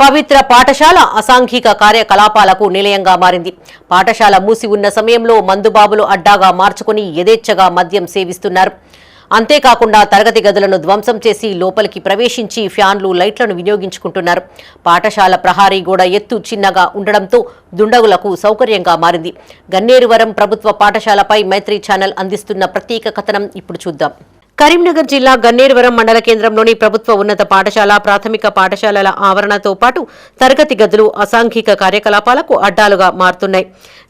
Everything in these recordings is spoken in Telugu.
పవిత్ర పాఠశాల అసాంఘిక కార్యకలాపాలకు నిలయంగా మారింది. పాఠశాల మూసి ఉన్న సమయంలో మందుబాబులు అడ్డాగా మార్చుకుని యథేచ్ఛగా మద్యం సేవిస్తున్నారు. అంతేకాకుండా తరగతి గదులను ధ్వంసం చేసి లోపలికి ప్రవేశించి ఫ్యాన్లు లైట్లను వినియోగించుకుంటున్నారు. పాఠశాల ప్రహారీ గోడ ఎత్తు చిన్నగా ఉండడంతో దుండగులకు సౌకర్యంగా మారింది. గన్నేరువరం ప్రభుత్వ పాఠశాలపై మైత్రి ఛానల్ అందిస్తున్న ప్రత్యేక కథనం ఇప్పుడు చూద్దాం. కరీంనగర్ జిల్లా గన్నేరువరం మండల కేంద్రంలోని ప్రభుత్వ ఉన్నత పాఠశాల ప్రాథమిక పాఠశాలల ఆవరణతో పాటు తరగతి గదులు అసాంఘిక కార్యకలాపాలకు అడ్డాలుగా మారుతున్నాయి.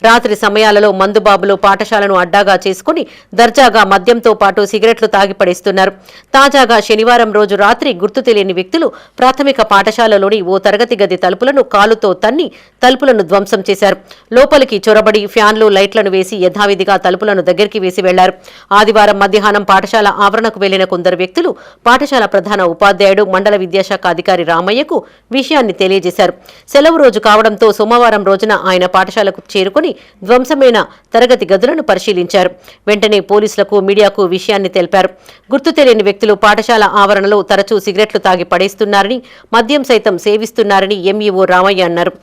రాత్రి సమయాలలో మందుబాబులు పాఠశాలను అడ్డాగా చేసుకుని దర్జాగా మద్యంతో పాటు సిగరెట్లు తాగి పడేస్తున్నారు. తాజాగా శనివారం రోజు రాత్రి గుర్తు తెలియని వ్యక్తులు ప్రాథమిక పాఠశాలలోని ఓ తరగతి గది తలుపులను కాలుతో తన్ని తలుపులను ధ్వంసం చేశారు. లోపలికి చొరబడి ఫ్యాన్లు లైట్లను వేసి యథావిధిగా తలుపులను దగ్గరికి వేసి వెళ్ళారు. ఆదివారం మధ్యాహ్నం పాఠశాల ఆవరణ ఆవరణకు వెళ్ళిన కొందరు వ్యక్తులు పాఠశాల ప్రధాన ఉపాధ్యాయుడు మండల విద్యాశాఖ అధికారి రామయ్యకు విషయాన్ని తెలియజేశారు. సెలవు రోజు కావడంతో సోమవారం రోజున ఆయన పాఠశాలకు చేరుకుని ధ్వంసమైన తరగతి గదులను పరిశీలించారు. వెంటనే పోలీసులకు మీడియాకు విషయాన్ని తెలిపారు. గుర్తు తెలియని వ్యక్తులు పాఠశాల ఆవరణలో తరచూ సిగరెట్లు తాగి పడేస్తున్నారని మద్యం సైతం సేవిస్తున్నారని ఎంఈఓ రామయ్య అన్నారు.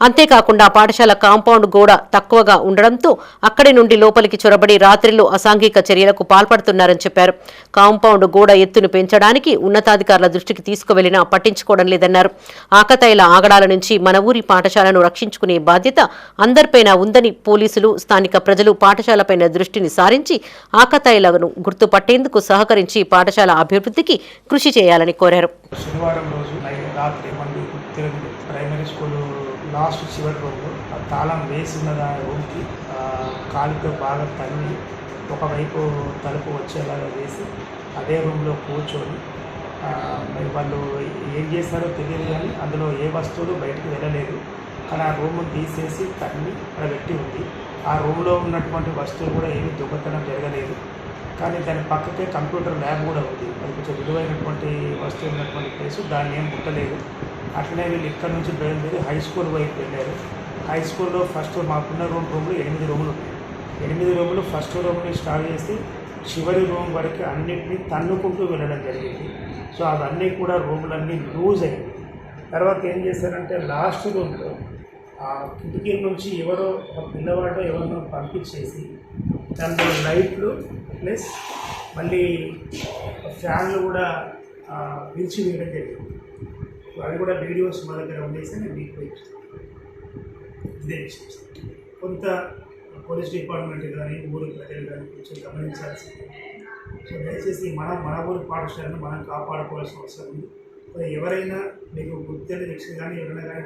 అంతేకాకుండా పాఠశాల కాంపౌండ్ గోడ తక్కువగా ఉండడంతో అక్కడి నుండి లోపలికి చొరబడి రాత్రిలో అసాంఘిక చర్యలకు పాల్పడుతున్నారని చెప్పారు. కాంపౌండ్ గోడ ఎత్తును పెంచడానికి ఉన్నతాధికారుల దృష్టికి తీసుకువెళ్ళినా పట్టించుకోవడం లేదన్నారు. ఆకతాయిల ఆగడాల నుంచి మన ఊరి పాఠశాలను రక్షించుకునే బాధ్యత అందరిపైన ఉందని పోలీసులు స్థానిక ప్రజలు పాఠశాలపైన దృష్టిని సారించి ఆకతాయిలను గుర్తుపట్టేందుకు సహకరించి పాఠశాల అభివృద్ధికి కృషి చేయాలని కోరారు. శనివారం రోజు రాత్రి మళ్ళీ తెలుగు ప్రైమరీ స్కూల్ లాస్ట్ చివరి రూమ్లో ఆ తాళం వేసి ఉన్న దాని రూమ్కి కాలుతో బాగా తన్ని ఒకవైపు తలుపు వచ్చేలాగా వేసి అదే రూమ్లో కూర్చొని మరి వాళ్ళు ఏం చేస్తారో తెలియదు కానీ అందులో ఏ వస్తువులు బయటకు వెళ్ళలేదు. కానీ ఆ రూమ్ తీసేసి తన్ని అక్కడ పెట్టి ఉంది. ఆ రూమ్లో ఉన్నటువంటి వస్తువులు కూడా ఏమీ దొంగతనం జరగలేదు. కానీ దాని పక్కకే కంప్యూటర్ ల్యాబ్ కూడా ఉంది. అది కొంచెం విలువైనటువంటి వస్తువు ఉన్నటువంటి ప్లేస్ దాన్ని ఏం ముట్టలేదు. అట్లనే వీళ్ళు ఇక్కడ నుంచి బయలుదేరి హై స్కూల్ వైపు వెళ్ళారు. హై స్కూల్లో ఫస్ట్ మాకున్న రూమ్ రూమ్లు ఎనిమిది రూములు ఉన్నాయి. ఎనిమిది రూములు ఫస్ట్ రూమ్ని స్టార్ట్ చేసి చివరి రూమ్ వరకు అన్నింటినీ తన్నుకుంటూ వెళ్ళడం జరిగింది. సో అవన్నీ కూడా రూములన్నీ లూజ్ అయ్యాయి తర్వాత ఏం చేశారంటే లాస్ట్ రూమ్లో ఆ కిటికీ నుంచి ఎవరో ఒక పిల్లవాడో ఎవరినో పంపించేసి దాంట్లో లైట్లు ప్లస్ మళ్ళీ ఫ్యాన్లు కూడా ఆ, విరిచి వేయడం జరిగింది. సో అది కూడా వీడియోస్ మా దగ్గర ఉండేసి నేను మీకు ఇదే కొంత పోలీస్ డిపార్ట్మెంట్ కానీ ఊరు ప్రజలు కానీ కొంచెం గమనించాల్సింది. సో దయచేసి మనం మన ఊరి పాఠశాలను మనం కాపాడుకోవాల్సిన అవసరం ఉంది. ఎవరైనా మీకు గుర్తెని వ్యక్తి కానీ ఎవరైనా కానీ